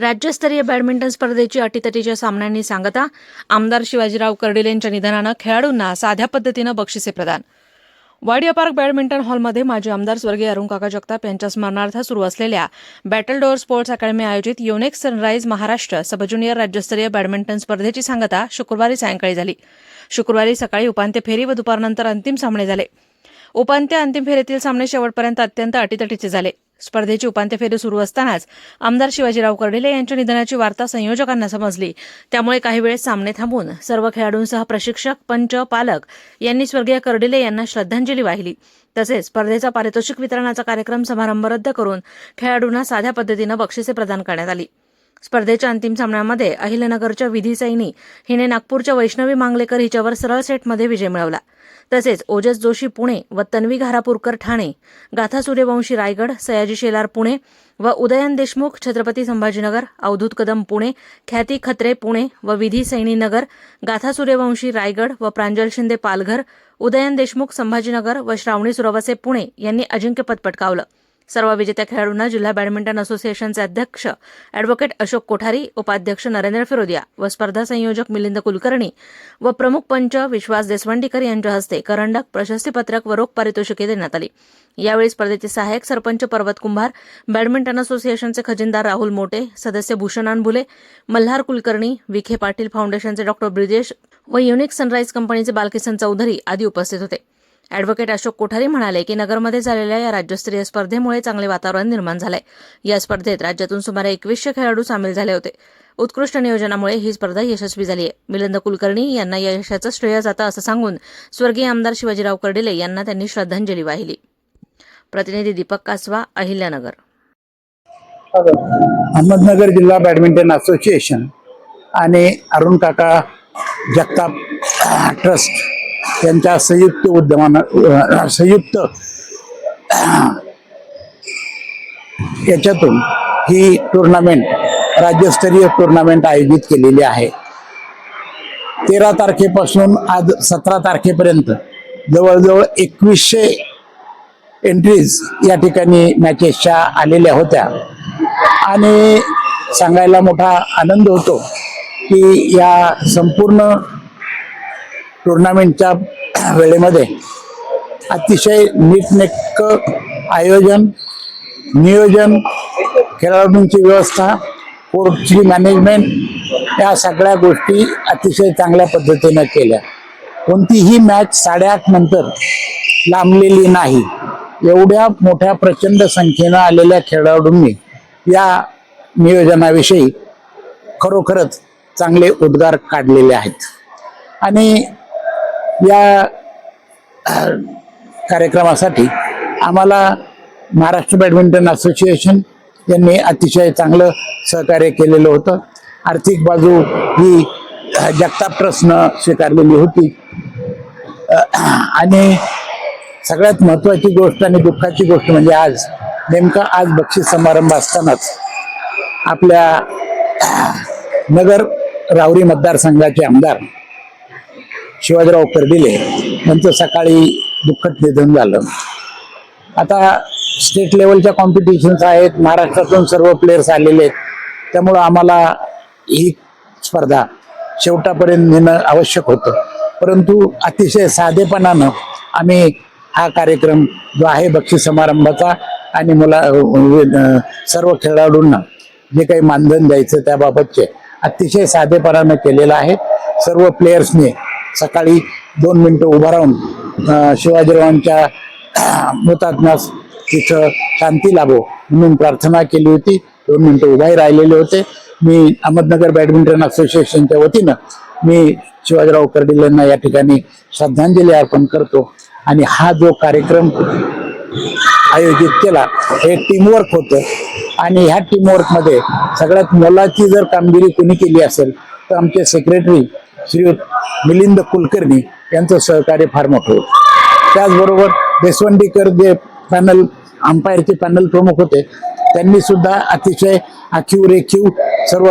राज्यस्तरीय बॅडमिंटन स्पर्धेची अटीतटीच्या सामन्यांनी सांगता आमदार शिवाजीराव कर्डिले यांच्या निधनानं खेळाडूंना साध्या पद्धतीनं बक्षिसे प्रदान. वाडिया पार्क बॅडमिंटन हॉलमध्ये माजी आमदार स्वर्गीय अरुण काका जगताप यांच्या स्मरणार्थ सुरू असलेल्या बॅटल डोअर स्पोर्ट्स अकॅडमी आयोजित unique sunrise Maharashtra sub junior राज्यस्तरीय बॅडमिंटन स्पर्धेची सांगता शुक्रवारी सायंकाळी झाली. शुक्रवारी सकाळी उपांत्य फेरी व दुपारनंतर अंतिम सामने झाले. उपांत्य अंतिम फेरीतील सामने शेवटपर्यंत अत्यंत अटीतटीचे झाले. स्पर्धेची उपांत्य फेरी सुरू असतानाच आमदार शिवाजीराव कर्डिले यांच्या निधनाची वार्ता संयोजकांना समजली. त्यामुळे काही वेळेस सामने थांबून सर्व खेळाडूंसह प्रशिक्षक पंच पालक यांनी स्वर्गीय कर्डिले यांना श्रद्धांजली वाहिली. तसेच स्पर्धेचा पारितोषिक वितरणाचा कार्यक्रम समारंभ रद्द करून खेळाडूंना साध्या पद्धतीनं बक्षिसे प्रदान करण्यात आली. स्पर्धेच्या अंतिम सामन्यामध्ये अहिलनगरच्या विधी सैनी हिने नागपूरच्या वैष्णवी मांगलेकर हिच्यावर सरळ सेटमध्ये विजय मिळवला. तसेच ओजस जोशी पुणे व तन्वी घारापूरकर ठाणे गाथा सूर्यवंशी रायगड सयाजी शेलार पुणे व उदयन देशमुख छत्रपती संभाजीनगर अवधूत कदम पुणे ख्याती खत्रे पुणे व विधी सैनी नगर गाथा सूर्यवंशी रायगड व प्रांजल शिंदे पालघर उदयन देशमुख संभाजीनगर व श्रावणी सुरवसे पुणे यांनी अजिंक्यपद पटकावलं. सर्व विजेत्या खेळाडूंना जिल्हा बॅडमिंटन असोसिएशनचे अध्यक्ष अॅडव्होकेट अशोक कोठारी उपाध्यक्ष नरेंद्र फिरोदिया व स्पर्धा संयोजक मिलिंद कुलकर्णी व प्रमुख पंच विश्वास देशवंडीकर यांच्या हस्ते करंडक प्रशस्तीपत्रक व रोख पारितोषिके देण्यात आली. यावेळी स्पर्धेचे सहाय्यक सरपंच पर्वत कुंभार बॅडमिंटन असोसिएशनचे खजिनदार राहुल मोटे सदस्य भूषण भुले मल्हार कुलकर्णी विखे पाटील फाउंडेशनचे डॉक्टर ब्रिजेश व युनिक सनराईज कंपनीचे बालकिसन चौधरी आदी उपस्थित होते. अॅडव्होकेट अशोक कोठारी म्हणाले की नगरमध्ये झालेल्या या राज्यस्तरीय स्पर्धेमुळे चांगले वातावरण निर्माण झालंय. या स्पर्धेत राज्यातून सुमारे एकवीसशे खेळाडू सामील झाले होते. उत्कृष्ट नियोजनामुळे ही स्पर्धा यशस्वी झाली आहे. मिलिंद कुलकर्णी यांना या यशाचं श्रेय जातं असं सांगून स्वर्गीय आमदार शिवाजीराव कर्डिले यांना त्यांनी श्रद्धांजली वाहिली. प्रतिनिधी दीपक कासवा अहिल्यानगर. अहमदनगर जिल्हा बॅडमिंटन असोसिएशन आणि अरुण काका जगताप ट्रस्ट त्यांच्या संयुक्त उद्यमानं संयुक्त याच्यातून ही टुर्नामेंट राज्यस्तरीय टुर्नामेंट आयोजित केलेली आहे. तेरा तारखेपासून आज सतरा तारखेपर्यंत जवळजवळ एकवीसशे एंट्रीज या ठिकाणी मॅचेसच्या आलेल्या होत्या. आणि सांगायला मोठा आनंद होतो की या संपूर्ण टुर्नामेंटच्या वेळेमध्ये अतिशय नीटनेटकं आयोजन नियोजन खेळाडूंची व्यवस्था कोर्टची मॅनेजमेंट या सगळ्या गोष्टी अतिशय चांगल्या पद्धतीनं केल्या. कोणतीही मॅच साडेआठ नंतर लांबलेली नाही. एवढ्या मोठ्या प्रचंड संख्येनं आलेल्या खेळाडूंनी या नियोजनाविषयी खरोखरच चांगले उद्गार काढलेले आहेत. आणि या कार्यक्रमासाठी आम्हाला महाराष्ट्र बॅडमिंटन असोसिएशन यांनी अतिशय चांगलं सहकार्य केलेलं होतं. आर्थिक बाजू ही जगताप ट्रस्टनं स्वीकारलेली होती. आणि सगळ्यात महत्त्वाची गोष्ट आणि दुःखाची गोष्ट म्हणजे आज नेमका आज बक्षीस समारंभ असतानाच आपल्या नगर रावरी मतदारसंघाचे आमदार शिवाजीराव कर्डिले यांचं सकाळी दुःखद निधन झालं. आता स्टेट लेवलच्या कॉम्पिटिशन्स आहेत महाराष्ट्रातून सर्व प्लेयर्स आलेले आहेत. त्यामुळं आम्हाला ही स्पर्धा शेवटापर्यंत नेणं आवश्यक होतं. परंतु अतिशय साधेपणानं आम्ही हा कार्यक्रम जो आहे बक्षीस समारंभाचा आणि मुला सर्व खेळाडूंना जे काही मानधन द्यायचं त्याबाबतचे अतिशय साधेपणानं केलेलं आहे. सर्व प्लेयर्सने सकाळी दोन मिनटं उभं राहून शिवाजीरावांच्या मुतात्म्यास तिथं शांती लाभो म्हणून प्रार्थना केली होती. दोन मिनटं उभाही राहिलेले होते. मी अहमदनगर बॅडमिंटन असोसिएशनच्या वतीनं मी शिवाजीराव कर्डिल यांना या ठिकाणी श्रद्धांजली अर्पण करतो. आणि हा जो कार्यक्रम आयोजित केला हे टीमवर्क होतं. आणि ह्या टीमवर्कमध्ये सगळ्यात मोलाची जर कामगिरी कोणी केली असेल तर आमचे सेक्रेटरी श्री मिलिंद कुलकर्णी यांचं सहकार्य फार मोठं होतं. त्याचबरोबर देशवंडीकर जे पॅनल अंपायरचे पॅनल प्रमुख होते त्यांनी सुद्धा अतिशय आखीव रेखीव सर्व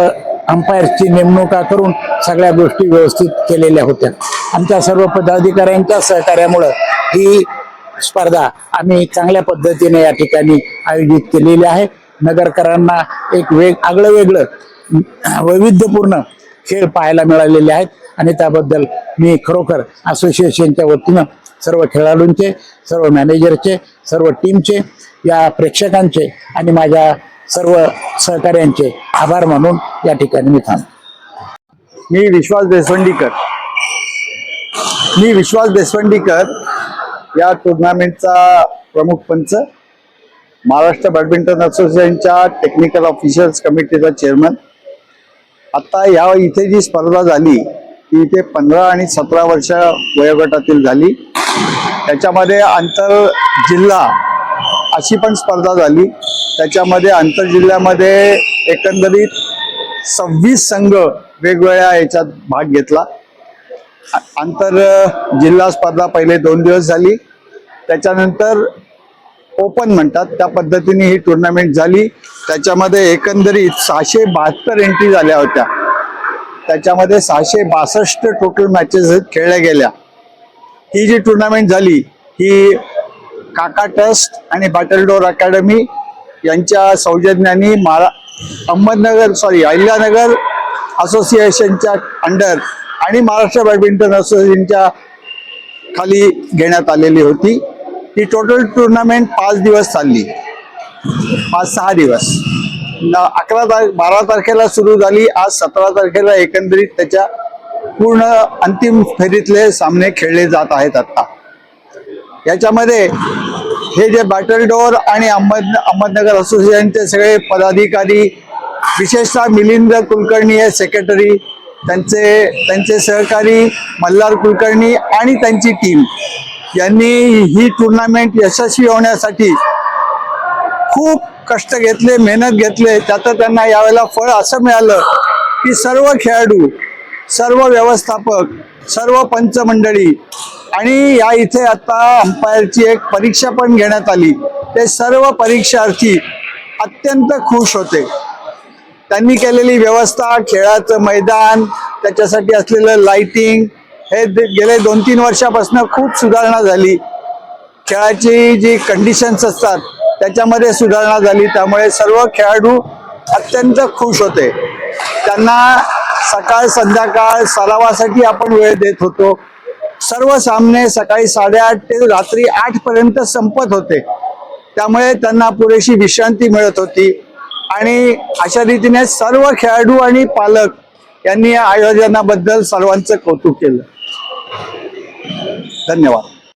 अंपायरची नेमणुका करून सगळ्या गोष्टी व्यवस्थित केलेल्या होत्या. आमच्या सर्व पदाधिकाऱ्यांच्या सहकार्यामुळं ही स्पर्धा आम्ही चांगल्या पद्धतीने या ठिकाणी आयोजित केलेली आहे. नगरकरांना एक वेग आगळं वेगळं वैविध्यपूर्ण खेळ पाहायला मिळालेले आहेत. आणि त्याबद्दल मी खरोखर असोसिएशनच्या वतीनं सर्व खेळाडूंचे सर्व मॅनेजरचे सर्व टीमचे या प्रेक्षकांचे आणि माझ्या सर्व सहकार्यांचे आभार मानून या ठिकाणी मी थांब मी विश्वास देसवंडीकर मी विश्वास देसवंडीकर या टुर्नामेंटचा प्रमुख पंच महाराष्ट्र बॅडमिंटन असोसिएशनच्या टेक्निकल ऑफिशियल्स कमिटीचा चेअरमन आता या इथे जी स्पर्धा झाली ती इथे पंधरा आणि सतरा वर्ष वयोगटातील झाली. त्याच्यामध्ये आंतर जिल्हा अशी पण स्पर्धा झाली. त्याच्यामध्ये आंतर जिल्ह्यामध्ये एकंदरीत सव्वीस संघ वेगवेगळ्या याच्यात भाग घेतला. आंतर जिल्हा स्पर्धा पहिले दोन दिवस झाली. त्याच्यानंतर ओपन म्हणतात. त्या पद्धतीने ही टुर्नामेंट झाली. त्याच्यामध्ये एकंदरीत सहाशे बहात्तर एंट्री झाल्या होत्या. त्याच्यामध्ये सहाशे बासष्ट टोटल मॅचेस खेळल्या गेल्या. ही जी टुर्नामेंट झाली ही काका ट्रस्ट आणि बॅटलडोर अकॅडमी यांच्या सौजन्याने मारा अहमदनगर सॉरी अहिल्यानगर असोसिएशनच्या अंडर आणि महाराष्ट्र बॅडमिंटन असोसिएशनच्या खाली घेण्यात आलेली होती. ही टोटल टुर्नामेंट पाच दिवस चालली. पाच सहा दिवस. अकरा तार बारा तारखेला सुरू झाली. आज सतरा तारखेला एकंदरीत त्याच्या पूर्ण अंतिम फेरीतले सामने खेळले जात आहेत आता. याच्यामध्ये हे जे बॅटल डोअर आणि अहमद अहमदनगर असोसिएशनचे सगळे पदाधिकारी विशेषतः मिलिंद कुलकर्णी हे सेक्रेटरी त्यांचे त्यांचे सहकारी मल्हार कुलकर्णी आणि त्यांची टीम यांनी ही टुर्नामेंट यशस्वी होण्यासाठी खूप कष्ट घेतले मेहनत घेतले. त्याचं त्यांना यावेळेला फळ असं मिळालं की सर्व खेळाडू सर्व व्यवस्थापक सर्व पंचमंडळी आणि या इथे आता अंपायरची एक परीक्षा पण घेण्यात आली. ते सर्व परीक्षार्थी अत्यंत खुश होते. त्यांनी केलेली व्यवस्था खेळाचं मैदान त्याच्यासाठी असलेलं लाइटिंग हे दे- गेले दोन तीन वर्षापासून खूप सुधारणा झाली. खेळाची जी कंडिशन्स असतात त्याच्यामध्ये सुधारणा झाली. त्यामुळे सर्व खेळाडू अत्यंत खुश होते. त्यांना सकाळ संध्याकाळ सरावासाठी आपण वेळ देत होतो. सर्व सामने सकाळी साडेआठ ते रात्री आठ पर्यंत संपत होते. त्यामुळे त्यांना पुरेशी विश्रांती मिळत होती. आणि अशा रीतीने सर्व खेळाडू आणि पालक यांनी या आयोजनाबद्दल सर्वांचं कौतुक केलं. धन्यवाद.